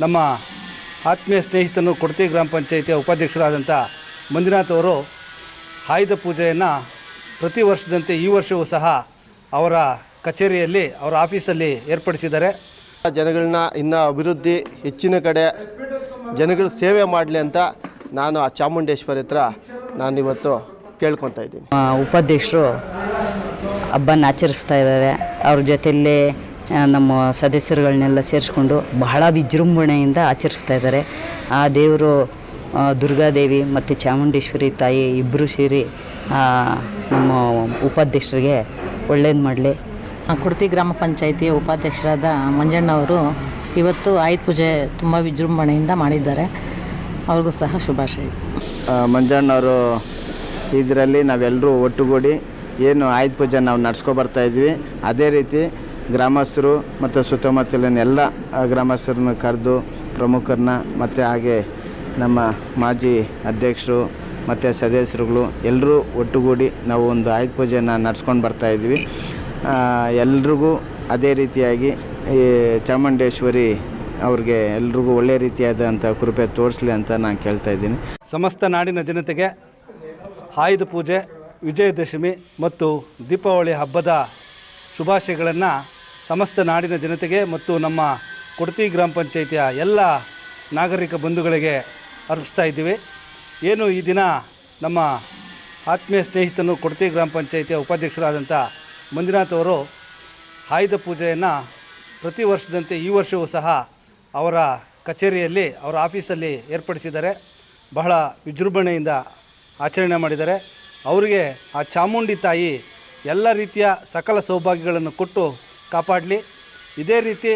ನಮ್ಮ ಆತ್ಮೀಯ ಸ್ನೇಹಿತನು ಕೊಡ್ತಿ ಗ್ರಾಮ ಪಂಚಾಯಿತಿಯ ಉಪಾಧ್ಯಕ್ಷರಾದಂಥ ಮಂಜುನಾಥ್ ಅವರು ಆಯುಧ ಪೂಜೆಯನ್ನು ಪ್ರತಿ ವರ್ಷದಂತೆ ಈ ವರ್ಷವೂ ಸಹ ಅವರ ಕಚೇರಿಯಲ್ಲಿ ಅವರ ಆಫೀಸಲ್ಲಿ ಏರ್ಪಡಿಸಿದ್ದಾರೆ. ಜನಗಳನ್ನ ಇನ್ನು ಅಭಿವೃದ್ಧಿ ಹೆಚ್ಚಿನ ಕಡೆ ಜನಗಳಿಗೆ ಸೇವೆ ಮಾಡಲಿ ಅಂತ ನಾನು ಆ ಚಾಮುಂಡೇಶ್ವರಿ ಹತ್ರ ನಾನಿವತ್ತು ಕೇಳ್ಕೊತಾ ಇದ್ದೀನಿ. ಉಪಾಧ್ಯಕ್ಷರು ಹಬ್ಬನ ಆಚರಿಸ್ತಾ ಇದ್ದಾರೆ. ಅವ್ರ ಜೊತೆಯಲ್ಲಿ ನಮ್ಮ ಸದಸ್ಯರುಗಳನ್ನೆಲ್ಲ ಸೇರಿಸ್ಕೊಂಡು ಬಹಳ ವಿಜೃಂಭಣೆಯಿಂದ ಆಚರಿಸ್ತಾ ಇದ್ದಾರೆ. ಆ ದೇವರು ದುರ್ಗಾದೇವಿ ಮತ್ತು ಚಾಮುಂಡೇಶ್ವರಿ ತಾಯಿ ಇಬ್ಬರು ಸೇರಿ ನಮ್ಮ ಉಪಾಧ್ಯಕ್ಷರಿಗೆ ಒಳ್ಳೇದು ಮಾಡಲಿ. ಕುಡ್ತಿ ಗ್ರಾಮ ಪಂಚಾಯಿತಿಯ ಉಪಾಧ್ಯಕ್ಷರಾದ ಮಂಜಣ್ಣವರು ಇವತ್ತು ಆಯುಧ ಪೂಜೆ ತುಂಬ ವಿಜೃಂಭಣೆಯಿಂದ ಮಾಡಿದ್ದಾರೆ. ಅವ್ರಿಗೂ ಸಹ ಶುಭಾಶಯ. ಮಂಜಣ್ಣವರು ಇದರಲ್ಲಿ ನಾವೆಲ್ಲರೂ ಒಟ್ಟುಗೂಡಿ ಏನು ಆಯುಧ ಪೂಜೆ ನಾವು ನಡ್ಸ್ಕೊ ಬರ್ತಾ ಇದ್ವಿ. ಅದೇ ರೀತಿ ಗ್ರಾಮಸ್ಥರು ಮತ್ತು ಸುತ್ತಮುತ್ತಲಿನ ಎಲ್ಲ ಗ್ರಾಮಸ್ಥರನ್ನ ಕರೆದು ಪ್ರಮುಖರನ್ನ ಮತ್ತು ಹಾಗೆ ನಮ್ಮ ಮಾಜಿ ಅಧ್ಯಕ್ಷರು ಮತ್ತು ಸದಸ್ಯರುಗಳು ಎಲ್ಲರೂ ಒಟ್ಟುಗೂಡಿ ನಾವು ಒಂದು ಆಯುಧ ಪೂಜೆಯನ್ನು ನಡ್ಸ್ಕೊಂಡು ಬರ್ತಾ ಇದ್ವಿ ಆ, ಎಲ್ರಿಗೂ ಅದೇ ರೀತಿಯಾಗಿ ಈ ಚಾಮುಂಡೇಶ್ವರಿ ಅವ್ರಿಗೆ ಎಲ್ರಿಗೂ ಒಳ್ಳೆಯ ರೀತಿಯಾದಂಥ ಕೃಪೆ ತೋರಿಸಲಿ ಅಂತ ನಾನು ಕೇಳ್ತಾ ಇದ್ದೀನಿ. ಸಮಸ್ತ ನಾಡಿನ ಜನತೆಗೆ ಆಯುಧ ಪೂಜೆ ವಿಜಯದಶಮಿ ಮತ್ತು ದೀಪಾವಳಿ ಹಬ್ಬದ ಶುಭಾಶಯಗಳನ್ನು ಸಮಸ್ತ ನಾಡಿನ ಜನತೆಗೆ ಮತ್ತು ನಮ್ಮ ಕೊಡತಿ ಗ್ರಾಮ ಪಂಚಾಯಿತಿಯ ಎಲ್ಲ ನಾಗರಿಕ ಬಂಧುಗಳಿಗೆ ಅರ್ಪಿಸ್ತಾ ಇದ್ದೀವಿ. ಏನು ಈ ದಿನ ನಮ್ಮ ಆತ್ಮೀಯ ಸ್ನೇಹಿತನು ಕೊಡತಿ ಗ್ರಾಮ ಪಂಚಾಯಿತಿಯ ಉಪಾಧ್ಯಕ್ಷರಾದಂಥ ಮಂಜುನಾಥ್ ಅವರು ಆಯುಧ ಪೂಜೆಯನ್ನು ಪ್ರತಿ ವರ್ಷದಂತೆ ಈ ವರ್ಷವೂ ಸಹ ಅವರ ಕಚೇರಿಯಲ್ಲಿ, ಅವರ ಆಫೀಸಲ್ಲಿ ಏರ್ಪಡಿಸಿದ್ದಾರೆ. ಬಹಳ ವಿಜೃಂಭಣೆಯಿಂದ ಆಚರಣೆ ಮಾಡಿದ್ದಾರೆ. ಅವರಿಗೆ ಆ ಚಾಮುಂಡಿ ತಾಯಿ ಎಲ್ಲ ರೀತಿಯ ಸಕಲ ಸೌಭಾಗ್ಯಗಳನ್ನು ಕೊಟ್ಟು ಕಾಪಾಡಲಿ. ಇದೇ ರೀತಿ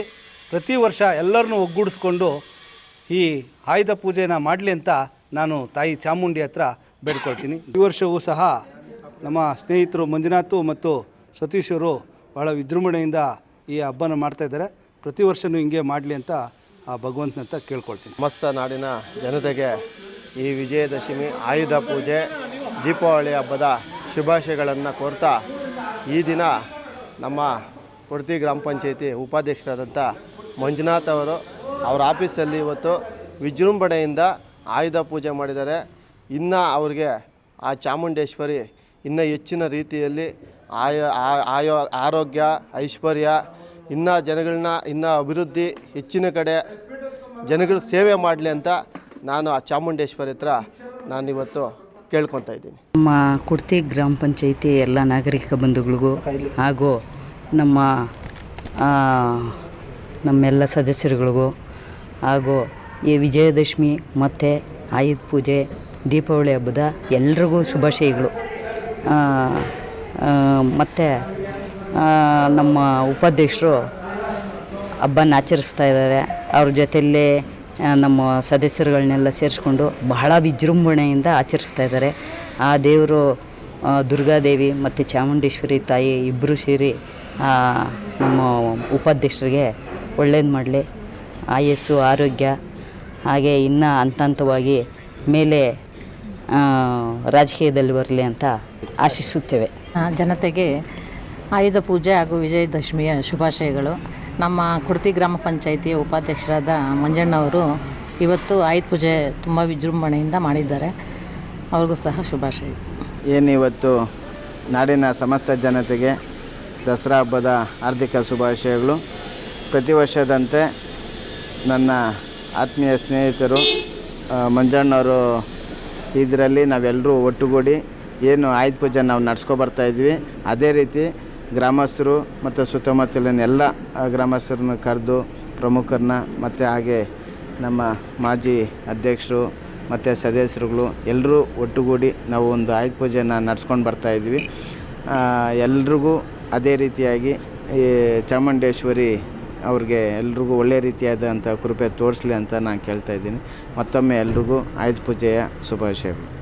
ಪ್ರತಿ ವರ್ಷ ಎಲ್ಲರನ್ನೂ ಒಗ್ಗೂಡಿಸ್ಕೊಂಡು ಈ ಆಯುಧ ಪೂಜೆನ ಮಾಡಲಿ ಅಂತ ನಾನು ತಾಯಿ ಚಾಮುಂಡಿ ಹತ್ರ ಬೇಡ್ಕೊಳ್ತೀನಿ. ಈ ವರ್ಷವೂ ಸಹ ನಮ್ಮ ಸ್ನೇಹಿತರು ಮಂಜುನಾಥು ಮತ್ತು ಸತೀಶರು ಬಹಳ ವಿಜೃಂಭಣೆಯಿಂದ ಈ ಹಬ್ಬನ ಮಾಡ್ತಾ ಇದ್ದಾರೆ. ಪ್ರತಿ ವರ್ಷವೂ ಹಿಂಗೆ ಮಾಡಲಿ ಅಂತ ಆ ಭಗವಂತನಂತ ಕೇಳ್ಕೊಳ್ತೀನಿ. ಮಸ್ತ ನಾಡಿನ ಜನತೆಗೆ ಈ ವಿಜಯದಶಮಿ ಆಯುಧ ಪೂಜೆ, ದೀಪಾವಳಿ ಹಬ್ಬದ ಶುಭಾಶಯಗಳನ್ನು ಕೋರ್ತಾ ಈ ದಿನ ನಮ್ಮ ಕೊಡ್ತಿ ಗ್ರಾಮ ಪಂಚಾಯಿತಿ ಉಪಾಧ್ಯಕ್ಷರಾದಂಥ ಮಂಜುನಾಥ್ ಅವರು ಅವರ ಆಫೀಸಲ್ಲಿ ಇವತ್ತು ವಿಜೃಂಭಣೆಯಿಂದ ಆಯುಧ ಪೂಜೆ ಮಾಡಿದ್ದಾರೆ. ಇನ್ನು ಅವ್ರಿಗೆ ಆ ಚಾಮುಂಡೇಶ್ವರಿ ಇನ್ನೂ ಹೆಚ್ಚಿನ ರೀತಿಯಲ್ಲಿ ಆಯ ಆಯೋ, ಆರೋಗ್ಯ, ಐಶ್ವರ್ಯ, ಇನ್ನು ಜನಗಳನ್ನ, ಇನ್ನು ಅಭಿವೃದ್ಧಿ ಹೆಚ್ಚಿನ ಕಡೆ ಜನಗಳ ಸೇವೆ ಮಾಡಲಿ ಅಂತ ನಾನು ಆ ಚಾಮುಂಡೇಶ್ವರಿ ಹತ್ರ ನಾನಿವತ್ತು ಕೇಳ್ಕೊತಾ ಇದ್ದೀನಿ. ನಮ್ಮ ಕುಡ್ತಿ ಗ್ರಾಮ ಪಂಚಾಯಿತಿ ಎಲ್ಲ ನಾಗರಿಕ ಬಂಧುಗಳಿಗೂ ಹಾಗೂ ನಮ್ಮ ನಮ್ಮೆಲ್ಲ ಸದಸ್ಯರುಗಳಿಗೂ ಹಾಗೂ ಈ ವಿಜಯದಶಮಿ ಮತ್ತು ಆಯುಧ ಪೂಜೆ, ದೀಪಾವಳಿ ಹಬ್ಬದ ಎಲ್ರಿಗೂ ಶುಭಾಶಯಗಳು. ಮತ್ತು ನಮ್ಮ ಉಪಾಧ್ಯಕ್ಷರು ಹಬ್ಬನ ಆಚರಿಸ್ತಾ ಇದ್ದಾರೆ. ಅವ್ರ ಜೊತೆಯಲ್ಲಿ ನಮ್ಮ ಸದಸ್ಯರುಗಳನ್ನೆಲ್ಲ ಸೇರಿಸ್ಕೊಂಡು ಬಹಳ ವಿಜೃಂಭಣೆಯಿಂದ ಆಚರಿಸ್ತಾ ಇದ್ದಾರೆ. ಆ ದೇವರು ದುರ್ಗಾದೇವಿ ಮತ್ತು ಚಾಮುಂಡೇಶ್ವರಿ ತಾಯಿ ಇಬ್ಬರು ಸೇರಿ ನಮ್ಮ ಉಪಾಧ್ಯಕ್ಷರಿಗೆ ಒಳ್ಳೇದು ಮಾಡಲಿ. ಆಯಸ್ಸು ಆರೋಗ್ಯ ಹಾಗೆ ಇನ್ನೂ ಹಂತ ಹಂತವಾಗಿ ಮೇಲೆ ಆ, ರಾಜಕೀಯದಲ್ಲಿ ಬರಲಿ ಅಂತ ಆಶಿಸುತ್ತೇವೆ. ಜನತೆಗೆ ಆಯುಧ ಪೂಜೆ ಹಾಗೂ ವಿಜಯದಶಮಿಯ ಶುಭಾಶಯಗಳು. ನಮ್ಮ ಕುಡ್ತಿ ಗ್ರಾಮ ಪಂಚಾಯಿತಿಯ ಉಪಾಧ್ಯಕ್ಷರಾದ ಮಂಜಣ್ಣವರು ಇವತ್ತು ಆಯುಧ ಪೂಜೆ ತುಂಬ ವಿಜೃಂಭಣೆಯಿಂದ ಮಾಡಿದ್ದಾರೆ. ಅವ್ರಿಗೂ ಸಹ ಶುಭಾಶಯ. ಏನು ಇವತ್ತು ನಾಡಿನ ಸಮಸ್ತ ಜನತೆಗೆ ದಸರಾ ಹಬ್ಬದ ಹಾರ್ದಿಕ ಶುಭಾಶಯಗಳು. ಪ್ರತಿ ವರ್ಷದಂತೆ ನನ್ನ ಆತ್ಮೀಯ ಸ್ನೇಹಿತರು ಮಂಜಣ್ಣವರು ಇದರಲ್ಲಿ ನಾವೆಲ್ಲರೂ ಒಟ್ಟುಗೂಡಿ ಏನು ಆಯುಧ ಪೂಜೆ ನಾವು ನಡ್ಸ್ಕೊ ಬರ್ತಾ ಇದ್ವಿ. ಅದೇ ರೀತಿ ಗ್ರಾಮಸ್ಥರು ಮತ್ತು ಸುತ್ತಮುತ್ತಲಿನ ಎಲ್ಲ ಗ್ರಾಮಸ್ಥರನ್ನ ಕರೆದು ಪ್ರಮುಖರನ್ನ ಮತ್ತು ಹಾಗೆ ನಮ್ಮ ಮಾಜಿ ಅಧ್ಯಕ್ಷರು ಮತ್ತು ಸದಸ್ಯರುಗಳು ಎಲ್ಲರೂ ಒಟ್ಟುಗೂಡಿ ನಾವು ಒಂದು ಆಯುಧ ಪೂಜೆನ ನಡ್ಸ್ಕೊಂಡು ಬರ್ತಾ ಇದ್ವಿ. ಆ, ಎಲ್ರಿಗೂ ಅದೇ ರೀತಿಯಾಗಿ, ಈ ಚಾಮುಂಡೇಶ್ವರಿ ಅವ್ರಿಗೆ ಎಲ್ರಿಗೂ ಒಳ್ಳೆಯ ರೀತಿಯಾದಂಥ ಕೃಪೆ ತೋರಿಸ್ಲಿ ಅಂತ ನಾನು ಕೇಳ್ತಾ ಇದ್ದೀನಿ. ಮತ್ತೊಮ್ಮೆ ಎಲ್ರಿಗೂ ಆಯುಧ ಪೂಜೆಯ ಶುಭಾಶಯಗಳು.